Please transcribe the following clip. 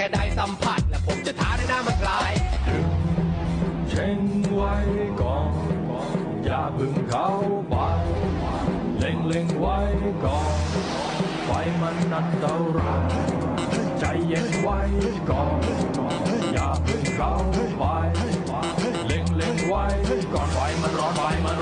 ค่ได้สัมผัส และผมจะท้าให้หน้ามันกลายเช็งไว้ก่อน อย่าพึ่งเข้าไปเล็งเล็งไว้ก่อน ไฟมันนันตราใจเย็นไว้ก่อน อย่าพึ่งเข้าไปเล็งเล็งไว้ก่อนไฟมันร้อนไฟมัน